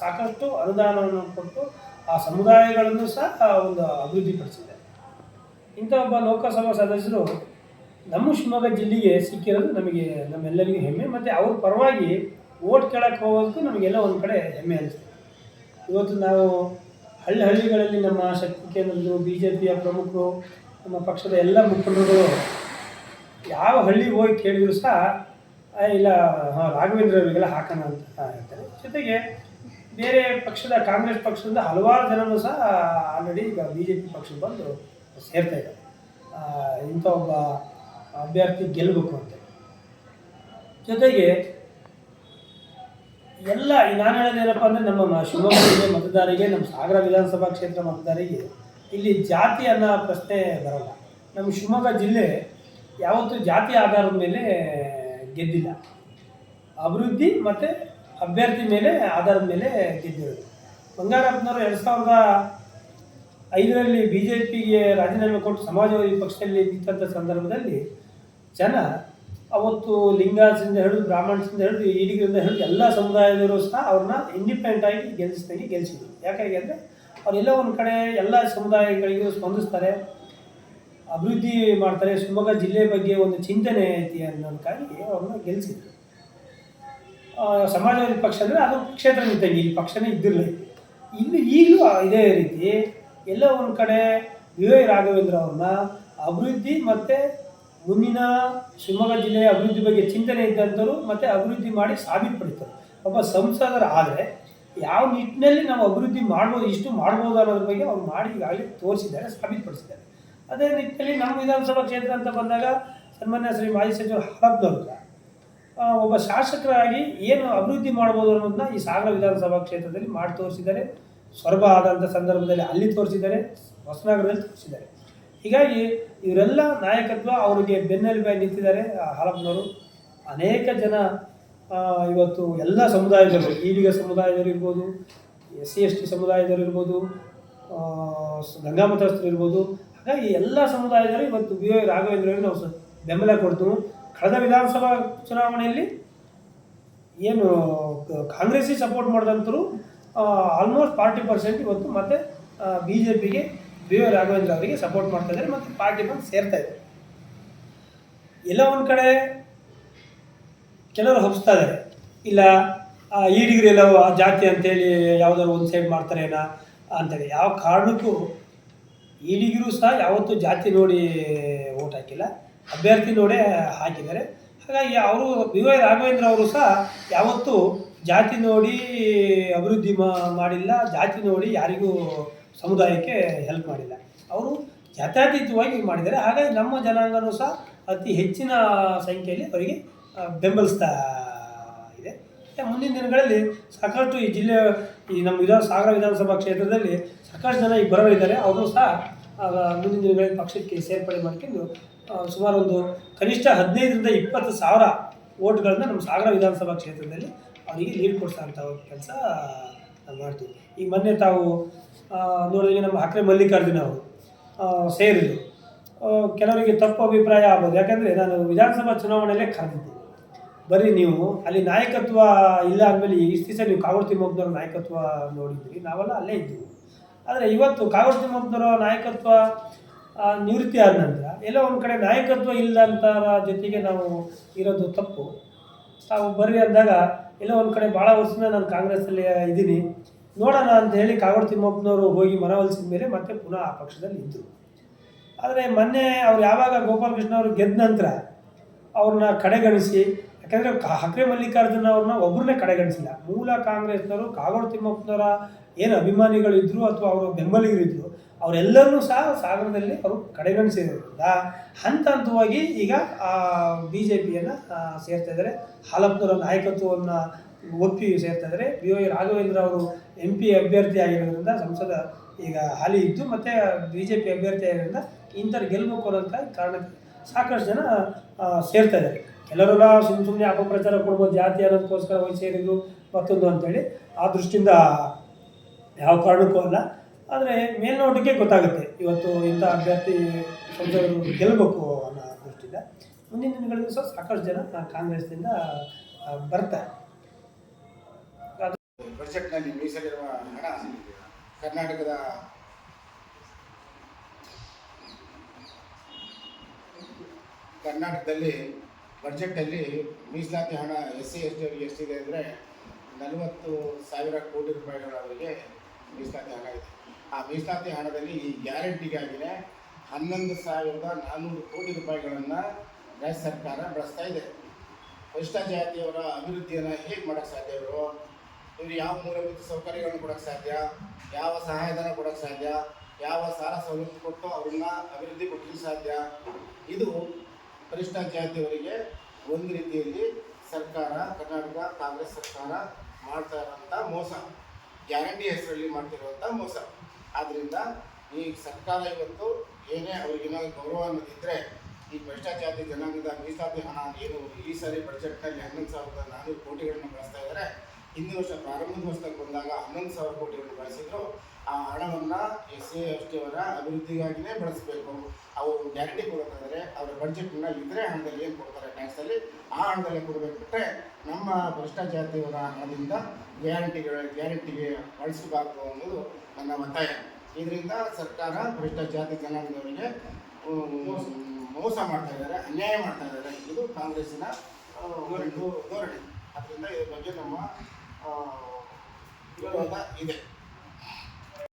ಸಾಕಷ್ಟು ಅನುದಾನವನ್ನು ಕೊಟ್ಟು ಆ ಸಮುದಾಯಗಳನ್ನು ಸಹ ಒಂದು ಅಭಿವೃದ್ಧಿಪಡಿಸಿದೆ. ಇಂಥ ಒಬ್ಬ ಲೋಕಸಭಾ ಸದಸ್ಯರು ನಮ್ಮ ಶಿವಮೊಗ್ಗ ಜಿಲ್ಲೆಗೆ ಸಿಕ್ಕಿರೋದು ನಮಗೆ ನಮ್ಮೆಲ್ಲರಿಗೂ ಹೆಮ್ಮೆ, ಮತ್ತು ಅವ್ರ ಪರವಾಗಿ ಓಟ್ ಕೇಳಕ್ಕೆ ಹೋಗೋದಕ್ಕೂ ನಮಗೆಲ್ಲ ಒಂದು ಕಡೆ ಹೆಮ್ಮೆ ಅನಿಸ್ತದೆ ಇವತ್ತು ನಾವು ಹಳ್ಳಿ ಹಳ್ಳಿಗಳಲ್ಲಿ ನಮ್ಮ ಶಕ್ತಿ ಕೇಂದ್ರದ್ದು ಬಿ ಜೆ ಪಿಯ ಪ್ರಮುಖರು, ನಮ್ಮ ಪಕ್ಷದ ಎಲ್ಲ ಮುಖಂಡರು ಯಾವ ಹಳ್ಳಿಗೆ ಹೋಗಿ ಕೇಳಿದ್ರು ಸಹ ಇಲ್ಲ ರಾಘವೇಂದ್ರ ಅವರಿಗೆಲ್ಲ ಹಾಕೋಣ ಅಂತ ಹೇಳ್ತಾರೆ. ಜೊತೆಗೆ ಬೇರೆ ಪಕ್ಷದ, ಕಾಂಗ್ರೆಸ್ ಪಕ್ಷದಿಂದ ಹಲವಾರು ಜನರು ಸಹ ಆಲ್ರೆಡಿ ಈಗ ಬಿ ಜೆ ಪಿ ಪಕ್ಷಕ್ಕೆ ಬಂದು ಸೇರ್ತಾ ಇದ್ದಾರೆ. ಇಂಥ ಒಬ್ಬ ಅಭ್ಯರ್ಥಿ ಗೆಲ್ಲಬೇಕು ಅಂತ. ಜೊತೆಗೆ ಎಲ್ಲ ನಾನು ಹೇಳೋದೇನಪ್ಪ ಅಂದರೆ ನಮ್ಮ ಶಿವಮೊಗ್ಗ ಮತದಾರರಿಗೆ ನಮ್ಮ ಸಾಗರ ವಿಧಾನಸಭಾ ಕ್ಷೇತ್ರ ಮತದಾರರಿಗೆ ಇಲ್ಲಿ ಜಾತಿ ಅನ್ನೋ ಪ್ರಶ್ನೆ ಬರಲ್ಲ. ನಮ್ಮ ಶಿವಮೊಗ್ಗ ಜಿಲ್ಲೆ ಯಾವತ್ತೂ ಜಾತಿ ಆಧಾರದ ಮೇಲೆ ಗೆದ್ದಿಲ್ಲ. ಅಭಿವೃದ್ಧಿ ಮತ್ತು ಅಭ್ಯರ್ಥಿ ಮೇಲೆ ಆಧಾರದ ಮೇಲೆ ಗೆದ್ದಿರೋದು ಬಂಗಾರಪ್ಪನವರು ಎರಡು ಸಾವಿರದ ಐದರಲ್ಲಿ ಬಿ ಜೆ ಪಿಗೆ ರಾಜೀನಾಮೆ ಕೊಟ್ಟು ಸಮಾಜವಾದಿ ಪಕ್ಷದಲ್ಲಿ ನಿಂತಂಥ ಸಂದರ್ಭದಲ್ಲಿ ಜನ ಅವತ್ತು ಲಿಂಗಾಸಿಂದ ಹಿಡಿದು ಬ್ರಾಹ್ಮಣಸಿಂದ ಹಿಡಿದು ಈಡಿಗರಿಂದ ಹಿಡಿದು ಎಲ್ಲ ಸಮುದಾಯದವರು ಸಹ ಅವ್ರನ್ನ ಇಂಡಿಪೆಂಡೆಂಟ್ ಆಗಿ ಗೆಲ್ಲಿಸ್ದಂಗೆ ಗೆಲ್ಲಿಸಿದ್ರು ಯಾಕಾಗಿ ಅಂದರೆ ಅವರೆಲ್ಲ ಒಂದು ಕಡೆ ಎಲ್ಲ ಸಮುದಾಯಗಳಿಗೂ ಸ್ಪಂದಿಸ್ತಾರೆ, ಅಭಿವೃದ್ಧಿ ಮಾಡ್ತಾರೆ. ಶಿವಮೊಗ್ಗ ಜಿಲ್ಲೆ ಬಗ್ಗೆ ಒಂದು ಚಿಂತನೆ ಐತಿ ಅನ್ನೋದಕ್ಕಾಗಿ ಅವ್ರನ್ನ ಗೆಲ್ಲಿಸಿದ್ರು ಸಮಾಜವಾದಿ ಪಕ್ಷ ಅಂದರೆ ಅದು ಕ್ಷೇತ್ರ ನಿಂತಂಗೆ ಇಲ್ಲಿ ಪಕ್ಷನೇ ಇದ್ದಿರಲಿ ಇಲ್ಲಿ ಈಗಲೂ ಇದೇ ರೀತಿ ಎಲ್ಲ ಒಂದು ಕಡೆ ವಿವೇಕ್ ರಾಘವೇಂದ್ರ ಅವ್ರನ್ನ ಅಭಿವೃದ್ಧಿ ಮತ್ತು ಮುಂದಿನ ಶಿವಮೊಗ್ಗ ಜಿಲ್ಲೆಯ ಅಭಿವೃದ್ಧಿ ಬಗ್ಗೆ ಚಿಂತನೆ ಇದ್ದಂಥವ್ರು ಮತ್ತು ಅಭಿವೃದ್ಧಿ ಮಾಡಿ ಸಾಬೀತುಪಡಿತಾರೆ ಒಬ್ಬ ಸಂಸದರು ಆದರೆ ಯಾವ ನಿಟ್ಟಿನಲ್ಲಿ ನಾವು ಅಭಿವೃದ್ಧಿ ಮಾಡ್ಬೋದು ಇಷ್ಟು ಮಾಡ್ಬೋದು ಅನ್ನೋದ್ರ ಬಗ್ಗೆ ಅವ್ರು ಮಾಡಿ ಈಗಾಗಲೇ ತೋರಿಸಿದ್ದಾರೆ ಸಾಬೀತುಪಡಿಸಿದ್ದಾರೆ. ಅದೇ ನಿಟ್ಟಿನಲ್ಲಿ ನಮ್ಮ ವಿಧಾನಸಭಾ ಕ್ಷೇತ್ರ ಅಂತ ಬಂದಾಗ ಸನ್ಮಾನ್ಯ ಶ್ರೀ ಮಾಜಿ ಸಚಿವರು ಹಾಲಪ್ಪನವ್ರು ಆ, ಒಬ್ಬ ಶಾಸಕರಾಗಿ ಏನು ಅಭಿವೃದ್ಧಿ ಮಾಡ್ಬೋದು ಅನ್ನೋದನ್ನ ಈ ಸಾಗರ ವಿಧಾನಸಭಾ ಕ್ಷೇತ್ರದಲ್ಲಿ ಮಾಡಿ ತೋರಿಸಿದ್ದಾರೆ. ಸೊರಬ ಆದಂಥ ಸಂದರ್ಭದಲ್ಲಿ ಅಲ್ಲಿ ತೋರಿಸಿದ್ದಾರೆ, ಹೊಸನಗರದಲ್ಲಿ ತೋರಿಸಿದ್ದಾರೆ. ಹೀಗಾಗಿ ಇವರೆಲ್ಲ ನಾಯಕತ್ವ ಅವರಿಗೆ ಬೆನ್ನೆಲುಬಾಗಿ ನಿಂತಿದ್ದಾರೆ ಹಾಲಪ್ಪನವರು. ಅನೇಕ ಜನ ಇವತ್ತು ಎಲ್ಲ ಸಮುದಾಯದವರು, ಈಡಿಗ ಸಮುದಾಯದವರು ಇರ್ಬೋದು, ಎಸ್ ಸಿ ಎಸ್ ಟಿ ಸಮುದಾಯದವರು ಇರ್ಬೋದು ಗಂಗಾಮತಸ್ಥರು ಇರ್ಬೋದು. ಹಾಗಾಗಿ ಎಲ್ಲ ಸಮುದಾಯದವರು ಇವತ್ತು ಬಿ ವೈ ರಾಘವೇಂದ್ರರಿಗೆ ನಾವು ಬೆಂಬಲ ಕೊಡ್ತು ಕಳೆದ ವಿಧಾನಸಭಾ ಚುನಾವಣೆಯಲ್ಲಿ ಏನು ಕಾಂಗ್ರೆಸ್ಸಿಗೆ ಸಪೋರ್ಟ್ ಮಾಡಿದಂಥರು ಆಲ್ಮೋಸ್ಟ್ ಫಾರ್ಟಿ ಪರ್ಸೆಂಟ್ ಇವತ್ತು ಮತ್ತೆ ಬಿ ಜೆ ಪಿಗೆ ಬಿ ವೈ ರಾಘವೇಂದ್ರ ಅವರಿಗೆ ಸಪೋರ್ಟ್ ಮಾಡ್ತಾ ಇದ್ದಾರೆ ಮತ್ತು ಪಾರ್ಟಿ ಬಂದು ಸೇರ್ತಾ ಇದೆ. ಎಲ್ಲ ಒಂದು ಕಡೆ ಕೆಲವರು ಹಬ್ಸ್ತಾ ಇದ್ದಾರೆ. ಇಲ್ಲ ಆ, ಡಿಗ್ರಿ ಆ ಜಾತಿ ಅಂತೇಳಿ ಯಾವುದಾದ್ರು ಒಂದು ಸೈಡ್ ಮಾಡ್ತಾರೇನಾ ಅಂತೇಳಿ ಯಾವ ಕಾರಣಕ್ಕೂ ಈ ಡಿಗ್ರಿ ಸಹ ಯಾವತ್ತೂ ಜಾತಿ ನೋಡಿ ಓಟ್ ಹಾಕಿಲ್ಲ. ಅಭ್ಯರ್ಥಿ ನೋಡೇ ಹಾಕಿದ್ದಾರೆ. ಹಾಗಾಗಿ ಅವರು ಬಿ ವೈ ರಾಘವೇಂದ್ರ ಅವರು ಸಹ ಯಾವತ್ತೂ ಜಾತಿ ನೋಡಿ ಅಭಿವೃದ್ಧಿ ಮಾಡಿಲ್ಲ, ಜಾತಿ ನೋಡಿ ಯಾರಿಗೂ ಸಮುದಾಯಕ್ಕೆ ಹೆಲ್ಪ್ ಮಾಡಿಲ್ಲ. ಅವರು ಜಾತ್ಯತೀತವಾಗಿ ಮಾಡಿದ್ದಾರೆ. ಹಾಗಾಗಿ ನಮ್ಮ ಜನಾಂಗನೂ ಸಹ ಅತಿ ಹೆಚ್ಚಿನ ಸಂಖ್ಯೆಯಲ್ಲಿ ಅವರಿಗೆ ಬೆಂಬಲಿಸ್ತಾ ಇದೆ. ಮುಂದಿನ ದಿನಗಳಲ್ಲಿ ಸಾಕಷ್ಟು ಈ ಜಿಲ್ಲೆ, ಈ ನಮ್ಮ ವಿಧಾನ ಸಾಗರ ವಿಧಾನಸಭಾ ಕ್ಷೇತ್ರದಲ್ಲಿ ಸಾಕಷ್ಟು ಜನ ಈಗ ಬರೋರಿದ್ದಾರೆ ಅವರು ಸಹ ಮುಂದಿನ ದಿನಗಳಲ್ಲಿ ಪಕ್ಷಕ್ಕೆ ಸೇರ್ಪಡೆ ಮಾಡ್ಕೊಂಡು ಸುಮಾರು ಒಂದು ಕನಿಷ್ಠ ಹದಿನೈದರಿಂದ ಇಪ್ಪತ್ತು ಸಾವಿರ ಓಟ್ಗಳನ್ನ ನಮ್ಮ ಸಾಗರ ವಿಧಾನಸಭಾ ಕ್ಷೇತ್ರದಲ್ಲಿ ಅವರಿಗೆ ಲೀಡ್ ಕೊಡ್ಸೋಂಥ ಕೆಲಸ ನಾವು ಮಾಡ್ತೀವಿ. ಈಗ ಮೊನ್ನೆ ತಾವು ನೋಡಿದ್ರೆ ನಮ್ಮ ಹಕ್ರೆ ಮಲ್ಲಿಕಾರ್ಜುನ ಅವರು ಸೇರಿದ್ರು ಕೆಲವರಿಗೆ ತಪ್ಪು ಅಭಿಪ್ರಾಯ ಆಗ್ಬೋದು. ಯಾಕಂದರೆ ನಾನು ವಿಧಾನಸಭಾ ಚುನಾವಣೆಯಲ್ಲೇ ಕರೆದಿದ್ದೆ. ಬರೀ ನೀವು ಅಲ್ಲಿ ನಾಯಕತ್ವ ಇಲ್ಲ ಅಂದಮೇಲೆ ಇಷ್ಟು ದಿವಸ ನೀವು ಕಾಗೋಡು ತಿಮ್ಮಪ್ಪನವ್ರ ನಾಯಕತ್ವ ನೋಡಿದ್ರಿ. ನಾವೆಲ್ಲ ಅಲ್ಲೇ ಇದ್ದೀವಿ ಆದರೆ ಇವತ್ತು ಕಾಗೋಡು ತಿಮ್ಮಪ್ಪನವರ ನಾಯಕತ್ವ ನಿವೃತ್ತಿ ಆದ ನಂತರ ಎಲ್ಲೋ ಒಂದು ಕಡೆ ನಾಯಕತ್ವ ಇಲ್ಲದಂಥರ ಜೊತೆಗೆ ನಾವು ಇರೋದು ತಪ್ಪು. ತಾವು ಬರ್ರಿ ಅಂದಾಗ ಎಲ್ಲೋ ಒಂದು ಕಡೆ ಭಾಳ ವರ್ಷದಿಂದ ನಾನು ಕಾಂಗ್ರೆಸ್ಸಲ್ಲಿ ಇದ್ದೀನಿ. ನೋಡೋಣ ಅಂತ ಹೇಳಿ ಕಾಗೋಡು ತಿಮ್ಮಪ್ಪನವರು ಹೋಗಿ ಮನವೊಲಿಸಿದ ಮೇಲೆ ಮತ್ತೆ ಪುನಃ ಆ ಪಕ್ಷದಲ್ಲಿ ಇದ್ದರು ಆದರೆ ಮೊನ್ನೆ ಅವ್ರು ಯಾವಾಗ ಗೋಪಾಲಕೃಷ್ಣ ಅವರು ಗೆದ್ದ ನಂತರ ಅವ್ರನ್ನ ಕಡೆಗಣಿಸಿ, ಯಾಕಂದರೆ ಹಕ್ರೆ ಮಲ್ಲಿಕಾರ್ಜುನ ಅವ್ರನ್ನ ಒಬ್ಬರನ್ನೇ ಕಡೆಗಣಿಸಿಲ್ಲ. ಮೂಲ ಕಾಂಗ್ರೆಸ್ನವರು ಕಾಗೋಡು ತಿಮ್ಮಪ್ಪನವರ ಏನು ಅಭಿಮಾನಿಗಳಿದ್ರು ಅಥವಾ ಅವರ ಬೆಂಬಲಿಗರಿದ್ರು, ಅವರೆಲ್ಲರನ್ನೂ ಸಹ ಸಾಗರದಲ್ಲಿ ಅವರು ಕಡೆಗಣಿಸಿರೋದ್ರಿಂದ ಹಂತ ಹಂತವಾಗಿ ಈಗ ಬಿ ಜೆ ಪಿಯನ್ನು ಸೇರ್ತಾ ಇದ್ದಾರೆ. ಹಾಲಪ್ಪನವರ ನಾಯಕತ್ವವನ್ನು ಒಪ್ಪಿ ಸೇರ್ತಾ ಇದ್ದಾರೆ. ಬಿ ವೈ ರಾಘವೇಂದ್ರ ಅವರು ಎಂ ಪಿ ಅಭ್ಯರ್ಥಿ ಆಗಿರೋದ್ರಿಂದ ಸಂಸದ ಈಗ ಹಾಲಿ ಇದ್ದು, ಮತ್ತು ಬಿ ಜೆ ಪಿ ಅಭ್ಯರ್ಥಿ ಆಗಿರೋದ್ರಿಂದ ಇಂಥವ್ರು ಗೆಲ್ಲಬೇಕು ಅನ್ನೋಂಥ ಕಾರಣಕ್ಕೆ ಸಾಕಷ್ಟು ಜನ ಸೇರ್ತಾ ಇದ್ದಾರೆ. ಕೆಲವರೆಲ್ಲ ಸುಮ್ಮ ಸುಮ್ಮನೆ ಅಪಪ್ರಚಾರ ಕೊಡ್ಬೋದು, ಜಾತಿ ಅನ್ನೋದಕ್ಕೋಸ್ಕರ ಹೋಗಿ ಸೇರಿದ್ರು ಮತ್ತೊಂದು ಅಂತೇಳಿ. ಆ ದೃಷ್ಟಿಯಿಂದ ಯಾವ ಕಾರಣಕ್ಕೂ ಅಲ್ಲ. ಆದರೆ ಮೇಲ್ನೋಟಕ್ಕೆ ಗೊತ್ತಾಗುತ್ತೆ. ಇವತ್ತು ಇಂಥ ಅಭ್ಯರ್ಥಿ ಸಂಸದರು ಗೆಲ್ಲಬೇಕು ಅನ್ನೋ ದೃಷ್ಟಿಯಿಂದ ಮುಂದಿನ ದಿನಗಳಲ್ಲಿ ಸಹ ಸಾಕಷ್ಟು ಜನ ಕಾಂಗ್ರೆಸ್ನಿಂದ ಬರ್ತಾರೆ. ಬಜೆಟ್ನಲ್ಲಿ ಮೀಸಲು ಮೀಸಲಿರುವ ಹಣ ಕರ್ನಾಟಕದ ಕರ್ನಾಟಕದಲ್ಲಿ ಬಜೆಟ್ನಲ್ಲಿ ಮೀಸಲಾತಿ ಹಣ ಎಸ್ ಸಿ ಎಸ್ ಟಿ ಅವರಿಗೆ ಎಷ್ಟಿದೆ ಅಂದರೆ ನಲವತ್ತು ಸಾವಿರ ಕೋಟಿ ರೂಪಾಯಿಗಳು ಅವರಿಗೆ ಮೀಸಲಾತಿ ಹಣ ಇದೆ ಆ ಮೀಸಲಾತಿ ಹಣದಲ್ಲಿ ಈ ಗ್ಯಾರಂಟಿಗಾಗಿನೇ ಹನ್ನೊಂದು ಸಾವಿರದ ನಾನ್ನೂರು ಕೋಟಿ ರೂಪಾಯಿಗಳನ್ನು ರಾಜ್ಯ ಸರ್ಕಾರ ಬಳಸ್ತಾ ಇದೆ. ಪರಿಷ್ಠ ಜಾತಿಯವರ ಅಭಿವೃದ್ಧಿಯನ್ನು ಹೇಗೆ ಮಾಡೋಕ್ಕೆ ಸಾಧ್ಯ ಇವರು? ಇವರು ಯಾವ ಮೂಲಭೂತ ಸೌಕರ್ಯಗಳನ್ನು ಕೊಡೋಕ್ಕೆ ಸಾಧ್ಯ? ಯಾವ ಸಹಾಯಧನ ಕೊಡೋಕ್ಕೆ ಸಾಧ್ಯ? ಯಾವ ಸಾಲ ಸವಲತ್ತು ಕೊಟ್ಟು ಅವ್ರನ್ನ ಅಭಿವೃದ್ಧಿ ಪಡಿಸಲಿಕ್ಕೆ ಸಾಧ್ಯ? ಇದು ಪರಿಷ್ಠ ಜಾತಿಯವರಿಗೆ ಒಂದು ರೀತಿಯಲ್ಲಿ ಸರ್ಕಾರ, ಕರ್ನಾಟಕ ಕಾಂಗ್ರೆಸ್ ಸರ್ಕಾರ ಮಾಡ್ತಾ ಇರೋಂಥ ಮೋಸ. ಗ್ಯಾರಂಟಿ ಹೆಸರಲ್ಲಿ ಮಾಡ್ತಿರುವಂಥ ಮೋಸ. ಆದ್ದರಿಂದ ಈ ಸರ್ಕಾರ ಇವತ್ತು ಏನೇ ಅವ್ರಿಗೇನಾದ್ರು ಗೌರವ ಅನ್ನೋದಿದ್ದರೆ ಈ ಭ್ರಷ್ಟಾಚಾರಿ ಜನಾಂಗದ ಮೀಸಲಾತಿ ಹಣ ಏನು ಈ ಸಾರಿ ಬಡ್ಜೆಟ್ನಲ್ಲಿ ಹನ್ನೊಂದು ಸಾವಿರದ ನಾನ್ನೂರು ಕೋಟಿಗಳನ್ನು ಬಳಸ್ತಾ ಇದ್ದಾರೆ ಹಿಂದಿನ ವರ್ಷ ಪ್ರಾರಂಭದ ವರ್ಷಕ್ಕೆ ಬಂದಾಗ ಹನ್ನೊಂದು ಸಾವಿರ ಕೋಟಿಗಳನ್ನು ಬಳಸಿದ್ರು ಆ ಹಣವನ್ನು ಎಸ್ ಸಿ ಎಸ್ ಟಿ ಅವರ ಅಭಿವೃದ್ಧಿಗಾಗಿಯೇ ಬಳಸಬೇಕು. ಅವರು ಗ್ಯಾರಂಟಿ ಕೊಡೋದಾದರೆ ಅವರ ಬಡ್ಜೆಟ್ನ ಇದ್ರೆ ಹಣದಲ್ಲಿ ಏನು ಕೊಡ್ತಾರೆ ಟ್ಯಾಕ್ಸಲ್ಲಿ ಆ ಹಣದಲ್ಲಿ ಕೊಡಬೇಕು ಬಿಟ್ಟರೆ ನಮ್ಮ ಭ್ರಷ್ಟಾಚಾರದವರ ಹಣದಿಂದ ಗ್ಯಾರಂಟಿಗಳ ಗ್ಯಾರಂಟಿಗೆ ಬಳಸಬಾರ್ದು ಅನ್ನೋದು ನನ್ನ ಒತ್ತಾಯ ಇದರಿಂದ ಸರ್ಕಾರ ಭ್ರಷ್ಟಾಚಾರ ಜನಾಂಗದವರಿಗೆ ಮೋಸ ಮಾಡ್ತಾ ಇದ್ದಾರೆ, ಅನ್ಯಾಯ ಮಾಡ್ತಾ ಇದ್ದಾರೆ. ಇದು ಕಾಂಗ್ರೆಸ್ಸಿನ ಧೋರಣೆ. ಅದರಿಂದ ಇದ್ರ ಬಗ್ಗೆ ನಮ್ಮ ಆ, ವಿರೋಧ ಇದೆ